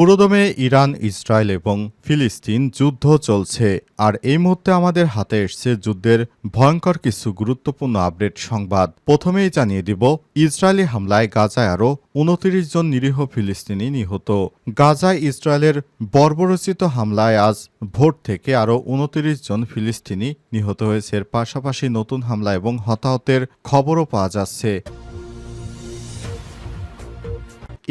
পুরোদমে Iran, Israel এবং ফিলিস্তিন যুদ্ধ চলছে, আর এই মুহূর্তে আমাদের হাতে এসছে যুদ্ধের ভয়ঙ্কর কিছু গুরুত্বপূর্ণ আপডেট সংবাদ। প্রথমেই জানিয়ে দিব, ইসরায়েলি হামলায় গাজায় আরও উনত্রিশ জন নিরীহ ফিলিস্তিনি নিহত। গাজায় ইসরায়েলের বর্বরচিত হামলায় আজ ভোর থেকে আরও উনত্রিশ জন ফিলিস্তিনি নিহত হয়েছে। এর পাশাপাশি নতুন হামলা এবং হতাহতের খবরও পাওয়া যাচ্ছে।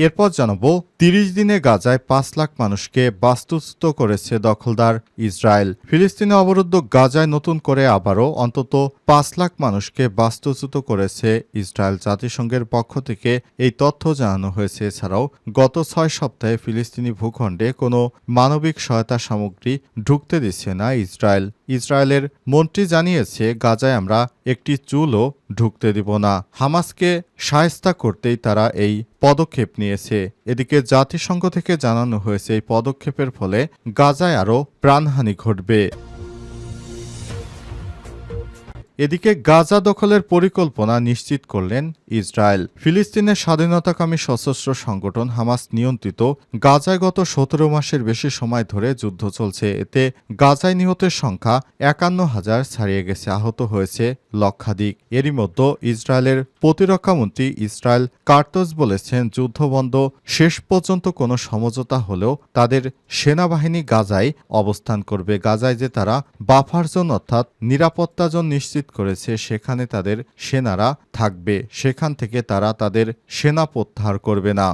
এরপর জানাব তিরিশ দিনে গাজায় পাঁচ লাখ মানুষকে বাস্তুচ্যুত করেছে দখলদার ইসরায়েল। ফিলিস্তিনে অবরুদ্ধ গাজায় নতুন করে আবারও অন্তত পাঁচ লাখ মানুষকে বাস্তুচ্যুত করেছে ইসরায়েল জাতিসংঘের পক্ষ থেকে এই তথ্য জানানো হয়েছে। এছাড়াও গত ছয় সপ্তাহে ফিলিস্তিনি ভূখণ্ডে কোনো মানবিক সহায়তা সামগ্রী ঢুকতে দিচ্ছে না ইসরায়েল। ইসরায়েলের মন্ত্রী জানিয়েছে, গাজায় আমরা একটি চুলও ঢুকতে দিব না। হামাসকে সায়স্তা করতেই তারা এই পদক্ষেপ নিয়েছে। এদিকে জাতিসংঘ থেকে জানানো হয়েছে এই পদক্ষেপের ফলে গাজায় আরও প্রাণহানি ঘটবে। এদিকে গাজা দখলের পরিকল্পনা নিশ্চিত করলেন ইসরায়েল। ফিলিস্তিনের স্বাধীনতাকামী সশস্ত্র সংগঠন হামাস নিয়ন্ত্রিত গাজায় গত সতেরো মাসের বেশি সময় ধরে যুদ্ধ চলছে। এতে গাজায় নিহতের সংখ্যা একান্ন হাজার ছাড়িয়ে গেছে, আহত হয়েছে লক্ষাধিক। এরই মধ্যে ইসরায়েলের প্রতিরক্ষামন্ত্রী ইসরায়েল কার্তজ বলেছেন, যুদ্ধবন্ধ শেষ পর্যন্ত কোনো সমঝোতা হলেও তাদের সেনাবাহিনী গাজায় অবস্থান করবে। গাজায় যে তারা বাফার জোন অর্থাৎ নিরাপত্তা জোন নিশ্চিত করেছে, সেখানে তাদের সেনারা থাকবে। সেখান থেকে তারা তাদের সেনা প্রত্যাহার করবে না।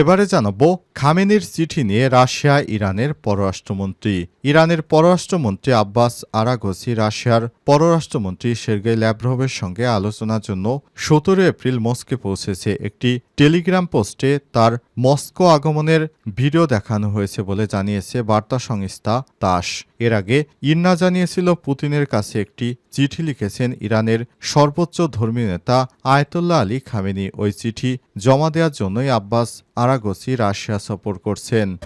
এবারে জানাব, খামেনির চিঠি নিয়ে রাশিয়া, ইরানের পররাষ্ট্রমন্ত্রী। ইরানের পররাষ্ট্রমন্ত্রী আব্বাস আরাগসি রাশিয়ার পররাষ্ট্রমন্ত্রী সের্গেই ল্যাভরভের সঙ্গে আলোচনার জন্য সতেরো এপ্রিল মস্কে পৌঁছেছে। একটি টেলিগ্রাম পোস্টে তার মস্কো আগমনের ভিডিও দেখানো হয়েছে বলে জানিয়েছে বার্তা সংস্থা তাস। এর আগে ইন্না জানিয়েছিল পুতিনের কাছে একটি চিঠি লিখেছেন ইরানের সর্বোচ্চ ধর্মীয় নেতা আয়তুল্লাহ আলী খামেনি। ওই চিঠি জমা দেওয়ার জন্যই আব্বাস আরাগসি রাশিয়া সফর করছেন।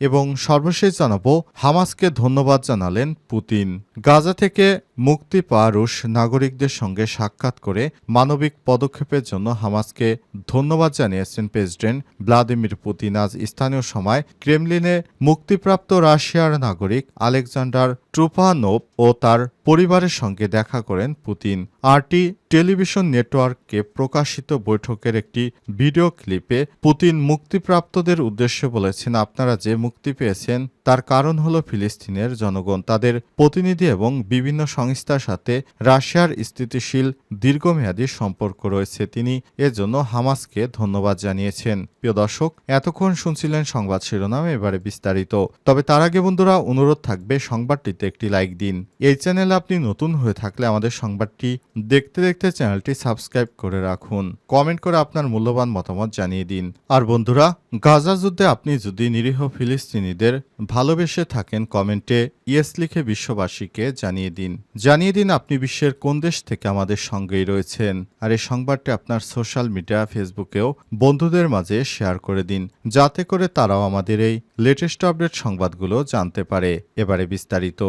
এবং সর্বশেষ জানাব, হামাসকে ধন্যবাদ জানালেন পুতিন। গাজা থেকে মুক্তি পাওয়া রুশ নাগরিকদের সঙ্গে সাক্ষাৎ করে মানবিক পদক্ষেপের জন্য হামাসকে ধন্যবাদ জানিয়েছেন প্রেসিডেন্ট ভ্লাদিমির পুতিন। আজ স্থানীয় সময় ক্রেমলিনে মুক্তিপ্রাপ্ত রাশিয়ার নাগরিক আলেকজান্ডার ট্রুপানোভ ও তার পরিবারের সঙ্গে দেখা করেন পুতিন। আরটি টেলিভিশন নেটওয়ার্ককে প্রকাশিত বৈঠকের একটি ভিডিও ক্লিপে পুতিন মুক্তিপ্রাপ্তদের উদ্দেশ্যে বলেছেন, আপনারা যে মুক্তি পেয়েছেন তার কারণ হল ফিলিস্তিনের জনগণ, তাদের প্রতিনিধি এবং বিভিন্ন সংস্থার সাথে রাশিয়ার স্থিতিশীল দীর্ঘমেয়াদী সম্পর্ক রয়েছে। তিনি এজন্য হামাসকে ধন্যবাদ জানিয়েছেন। প্রিয় দর্শক, এতক্ষণ শুনছিলেন সংবাদ শিরোনাম, এবারে বিস্তারিত। তবে তার আগে বন্ধুরা, অনুরোধ থাকবে সংবাদটিতে একটি লাইক দিন। এই চ্যানেলে আপনি নতুন হয়ে থাকলে আমাদের সংবাদটি দেখতে দেখতে চ্যানেলটি সাবস্ক্রাইব করে রাখুন। কমেন্ট করে আপনার মূল্যবান মতামত জানিয়ে দিন। আর বন্ধুরা গাজা যুদ্ধে আপনি যদি নিরীহ ফিলিস্তিনিদের ভালোবেসে থাকেন, কমেন্টে ইয়েস লিখে বিশ্ববাসীকে জানিয়ে দিন। জানিয়ে দিন আপনি বিশ্বের কোন দেশ থেকে আমাদের সঙ্গেই রয়েছেন। আর এই সংবাদটি আপনার সোশ্যাল মিডিয়া, ফেসবুকেও বন্ধুদের মাঝে শেয়ার করে দিন। যাতে করে তারাও আমাদের এই লেটেস্ট আপডেট সংবাদগুলো জানতে পারে। এবারে বিস্তারিত।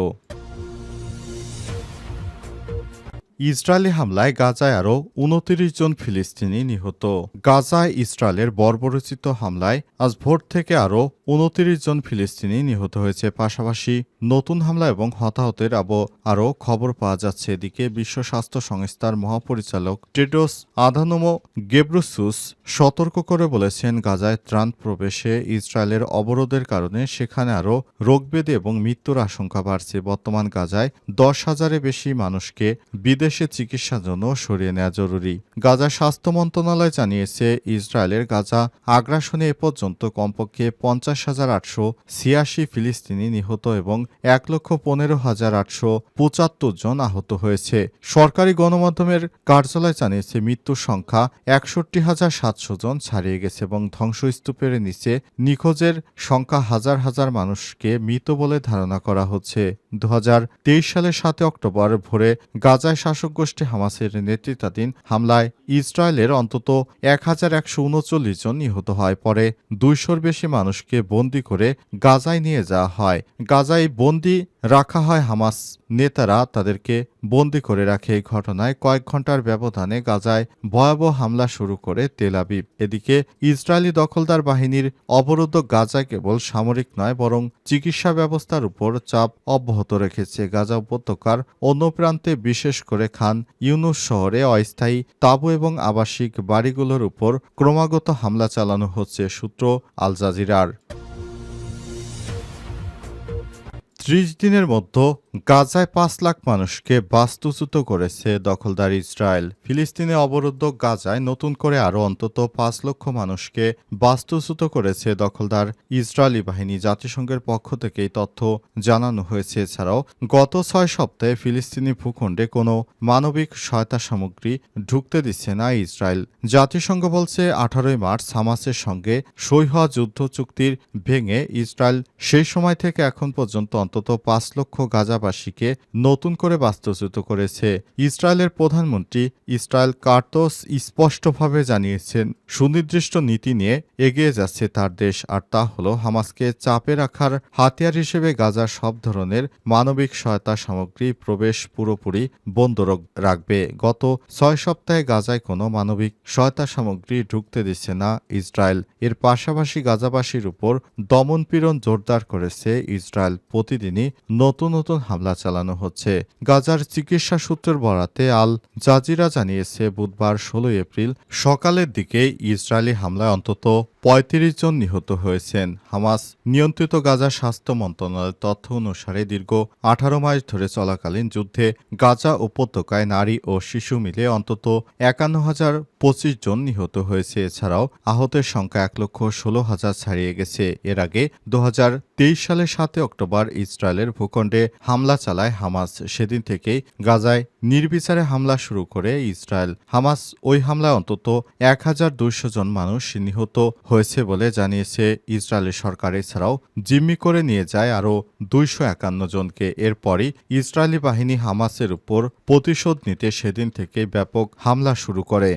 ইসরায়েলি হামলায় গাজায় আরও উনতিরিশ জন ফিলিস্তিনি নিহত। গাজায় ইসরায়েলের বর্বরচিত হামলায় আজ ভোর থেকে আরও উনতিরিশ জন ফিলিস্তিনি নিহত হয়েছে। পাশাপাশি নতুন হামলা এবং হতাহতের আবো আরও খবর পাওয়া যাচ্ছে। এদিকে বিশ্ব স্বাস্থ্য সংস্থার মহাপরিচালক টেডোস আধানোমো গেব্রুসুস সতর্ক করে বলেছেন, গাজায় ত্রাণ প্রবেশে ইসরায়েলের অবরোধের কারণে সেখানে আরও রোগবেদী এবং মৃত্যুর আশঙ্কা বাড়ছে। বর্তমান গাজায় দশ হাজারে বেশি মানুষকে বিদেশে চিকিৎসার জন্য সরিয়ে নেওয়া জরুরি। গাজা স্বাস্থ্য মন্ত্রণালয় জানিয়েছে, ইসরায়েলের গাজা আগ্রাসনে এ পর্যন্ত কমপক্ষে পঞ্চাশ হাজার আটশো ছিয়াশি ফিলিস্তিনি নিহত এবং এক লক্ষ পনেরো হাজার আটশো পঁচাত্তর জন আহত হয়েছে। সরকারি গণমাধ্যমের কার্যালয় জানিয়েছে, মৃত্যুর সংখ্যা একষট্টি হাজার সাতশো জন ছাড়িয়ে গেছে এবং ধ্বংসস্তূপের নিচে নিখোঁজের সংখ্যা হাজার হাজার মানুষকে মৃত বলে ধারণা করা হচ্ছে। দু হাজার তেইশ সালের সাতে অক্টোবর ভোরে গাজায় শাসক গোষ্ঠী হামাসের নেতৃত্বাধীন হামলায় ইসরায়েলের অন্তত এক হাজার একশো উনচল্লিশ জন নিহত হয়। পরে দুইশোর বেশি মানুষকে বন্দি করে গাজায় নিয়ে যাওয়া হয়। গাজায় বন্দি রাখা হয় হামাস। নেতারা তাদেরকে বন্দি করে রাখে এই ঘটনায়। কয়েক ঘণ্টার ব্যবধানে গাজায় ভয়াবহ হামলা শুরু করে তেল আবিব। এদিকে ইসরায়েলি দখলদার বাহিনীর অবরুদ্ধ গাজায় কেবল সামরিক নয়, বরং চিকিৎসা ব্যবস্থার উপর চাপ অব্যাহত রেখেছে। গাজা উপত্যকার অন্য প্রান্তে বিশেষ করে খান ইউনুস শহরে অস্থায়ী তাঁবু এবং আবাসিক বাড়িগুলোর উপর ক্রমাগত হামলা চালানো হচ্ছে, সূত্র আল জাজিরার। ত্রিশ দিনের মধ্যে গাজায় পাঁচ লাখ মানুষকে বাস্তুচ্যুত করেছে দখলদার ইসরায়েল। ফিলিস্তিনে অবরুদ্ধ গাজায় নতুন করে আরও অন্তত পাঁচ লক্ষ মানুষকে বাস্তুচ্যুত করেছে দখলদার ইসরায়েলি বাহিনী। জাতিসংঘের পক্ষ থেকে এই তথ্য জানানো হয়েছে। এছাড়াও, গত ছয় সপ্তাহে ফিলিস্তিনি ভূখণ্ডে কোনো মানবিক সহায়তা সামগ্রী ঢুকতে দিচ্ছে না ইসরায়েল। জাতিসংঘ বলছে, আঠারোই মার্চ হামাসের সঙ্গে সই হওয়া যুদ্ধ চুক্তির ভেঙে ইসরায়েল সেই সময় থেকে এখন পর্যন্ত অন্তত পাঁচ লক্ষ গাজাবাসীকে নতুন করে বাস্তুচ্যুত করেছে। ইসরায়েলের প্রধানমন্ত্রী ইসরায়েল কার্তোস স্পষ্টভাবে জানিয়েছেন, সুনির্দিষ্ট নীতি নিয়ে এগিয়ে যাচ্ছে তার দেশ, আর তা হল হামাসকে চাপে রাখার হাতিয়ার হিসেবে গাজার সব ধরনের মানবিক সহায়তা সামগ্রী প্রবেশ পুরোপুরি বন্ধ রাখবে। গত ছয় সপ্তাহে গাজায় কোনো মানবিক সহায়তা সামগ্রী ঢুকতে দিচ্ছে না ইসরায়েল। এর পাশাপাশি গাজাবাসীর উপর দমনপীড়ন জোরদার করেছে ইসরায়েল প্রতিদিনই নতুন নতুন হামলা চালানো হচ্ছে। গাজার চিকিৎসা সূত্রের বরাতে আল জাজিরা জানিয়েছে, বুধবার ষোলোই এপ্রিল সকালের দিকে ইসরায়েলি হামলায় অন্তত পঁয়ত্রিশ জন নিহত হয়েছেন। হামাস নিয়ন্ত্রিত গাজা স্বাস্থ্য মন্ত্রণালয়ের তথ্য অনুসারে দীর্ঘ আঠারো মাস ধরে চলাকালীন যুদ্ধে গাজা উপত্যকায় নারী ও শিশু মিলে অন্তত একান্ন হাজার পঁচিশ জন নিহত হয়েছে। এছাড়াও আহতের সংখ্যা এক লক্ষ ষোলো হাজার ছাড়িয়ে গেছে। এর আগে দু হাজার তেইশ সালের সাতে অক্টোবর ইসরায়েলের ভূখণ্ডে হামলা চালায় হামাস। সেদিন থেকেই গাজায় নির্বিচারে হামলা শুরু করে ইসরায়েল। হামাস ওই হামলায় অন্তত এক হাজার দুইশো জন মানুষ নিহত হয়েছে বলে জানিয়েছে ইসরায়েলি সরকার। এছাড়াও জিম্মি করে নিয়ে যায় আরও দুইশো একান্ন জনকে। এরপরই ইসরায়েলি বাহিনী হামাসের উপর প্রতিশোধ নিতে সেদিন থেকে ব্যাপক হামলা শুরু করে।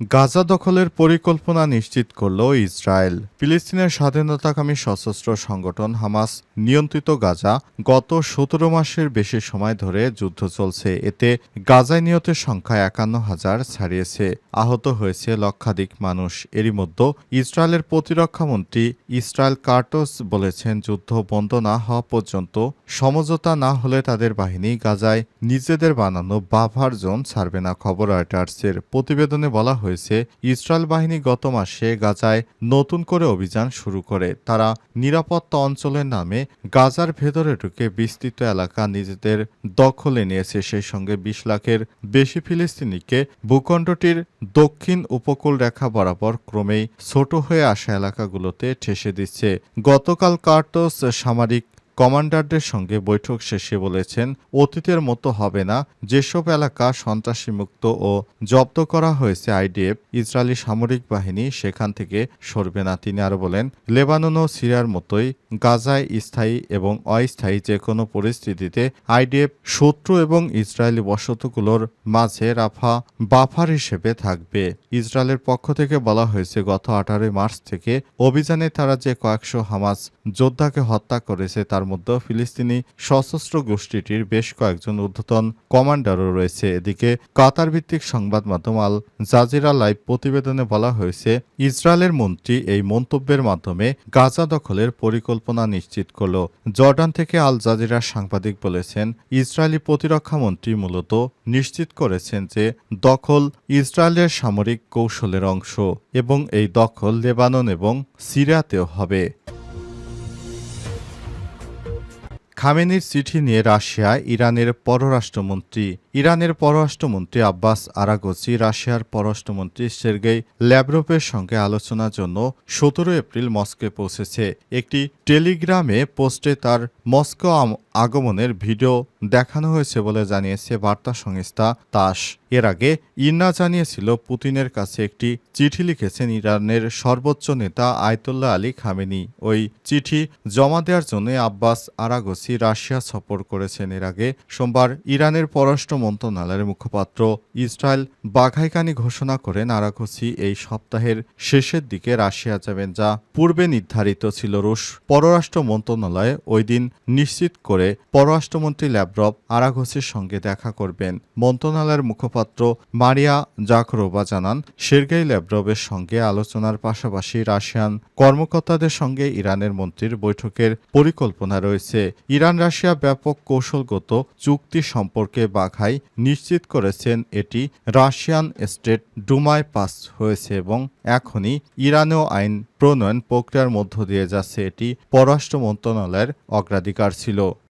গাজা দখলের পরিকল্পনা নিশ্চিত করল ইসরায়েল। ফিলিস্তিনের স্বাধীনতাকামী সশস্ত্র সংগঠন হামাস নিয়ন্ত্রিত গাজা গত সতেরো মাসের বেশি সময় ধরে যুদ্ধ চলছে। এতে গাজায় নিহতের সংখ্যা একান্ন হাজার ছাড়িয়েছে। আহত হয়েছে লক্ষাধিক মানুষ। এরই মধ্যে ইসরায়েলের প্রতিরক্ষামন্ত্রী ইসরায়েল কার্টোস বলেছেন, যুদ্ধ বন্ধ না হওয়া পর্যন্ত সমঝোতা না হলে তাদের বাহিনী গাজায় নিজেদের বানানো বাভার জোন ছাড়বে না। খবর রয়টার্সের প্রতিবেদনে বলা হয়েছে, ইসরায়েল বাহিনী গত মাসে গাজায় নতুন করে অভিযান শুরু করে। তারা নিরাপত্তা অঞ্চলের নামে গাজার ভেতরে ঢুকে বিস্তৃত এলাকা নিজেদের দখলে নিয়েছে। সেই সঙ্গে বিশ লাখের বেশি ফিলিস্তিনিকে ভূখণ্ডটির দক্ষিণ উপকূল রেখা বরাবর ক্রমেই ছোট হয়ে আসা এলাকাগুলোতে ঠেসে দিচ্ছে। গতকাল কার্টোস সামরিক কমান্ডারদের সঙ্গে বৈঠক শেষে বলেছেন, অতীতের মতো হবে না। যেসব এলাকা সন্ত্রাসী মুক্ত ও জব্দ করা হয়েছে আইডিএফ, ইসরায়েলি সামরিক বাহিনী সেখান থেকে সরবে না। তিনি আরও বলেন, লেবানন ও সিরিয়ার মতোই গাজায় স্থায়ী এবং অস্থায়ী যে কোনো পরিস্থিতিতে আইডিএফ শত্রু এবং ইসরায়েলি বসতগুলোর মাঝে রাফা বাফার হিসেবে থাকবে। ইসরায়েলের পক্ষ থেকে বলা হয়েছে, গত আঠারোই মার্চ থেকে অভিযানে তারা যে কয়েকশো হামাস যোদ্ধাকে হত্যা করেছে, তার মধ্যে ফিলিস্তিনি সশস্ত্র গোষ্ঠীটির বেশ কয়েকজন ঊর্ধ্বতন কমান্ডারও রয়েছে। এদিকে কাতার ভিত্তিক সংবাদ মাধ্যম আল জাজিরা লাইভ প্রতিবেদনে বলা হয়েছে, ইসরায়েলের মন্ত্রী এই মন্তব্যের মাধ্যমে গাজা দখলের পরিকল্পনা নিশ্চিত করল। জর্ডান থেকে আল জাজিরার সাংবাদিক বলেছেন, ইসরায়েলি প্রতিরক্ষা মন্ত্রী মূলত নিশ্চিত করেছেন যে দখল ইসরায়েলের সামরিক কৌশলের অংশ এবং এই দখল লেবানন এবং সিরিয়াতেও হবে। খামেনির চিঠি নিয়ে রাশিয়া ইরানের পররাষ্ট্রমন্ত্রী। ইরানের পররাষ্ট্রমন্ত্রী আব্বাস আরাগোচি রাশিয়ার পররাষ্ট্রমন্ত্রী সের্গেই ল্যাব্রোভের সঙ্গে আলোচনার জন্য সতেরো এপ্রিল মস্কে পৌঁছেছে। একটি টেলিগ্রামে পোস্টে তার মস্কো আগমনের ভিডিও দেখানো হয়েছে বলে জানিয়েছে বার্তা সংস্থা তাস। এর আগে ইন্না জানিয়েছিল, পুতিনের কাছে একটি চিঠি লিখেছেন ইরানের সর্বোচ্চ নেতা আয়তুল্লাহ আলী খামেনি। ওই চিঠি জমা দেওয়ার জন্য আব্বাস আরাগসি রাশিয়া সফর করেছেন। এর আগে সোমবার ইরানের পররাষ্ট্র মন্ত্রণালয়ের মুখপাত্র ইসরায়েল বাঘাইকানি ঘোষণা করেন, আরাগসি এই সপ্তাহের শেষের দিকে রাশিয়া যাবেন, যা পূর্বে নির্ধারিত ছিল রুশ পররাষ্ট্র মন্ত্রণালয়ে ওই দিন নিশ্চিত করে পররাষ্ট্রমন্ত্রী ল্যাব্রভ আরাগসির সঙ্গে দেখা করবেন। মন্ত্রণালয়ের মুখপাত্র মারিয়া জাকরোবা জানান, সের্গেই ল্যাব্রভের সঙ্গে আলোচনার পাশাপাশি রাশিয়ান কর্মকর্তাদের সঙ্গে ইরানের মন্ত্রীর বৈঠকের পরিকল্পনা রয়েছে। ইরান রাশিয়া ব্যাপক কৌশলগত চুক্তি সম্পর্কে বাঘাই নিশ্চিত করেছেন, এটি রাশিয়ান স্টেট ডুমায় পাস হয়েছে এবং এখনই ইরানেও আইন প্রণয়ন প্রক্রিয়ার মধ্য দিয়ে যাচ্ছে এটি পররাষ্ট্র মন্ত্রণালয়ের অগ্রাধিকার ছিল।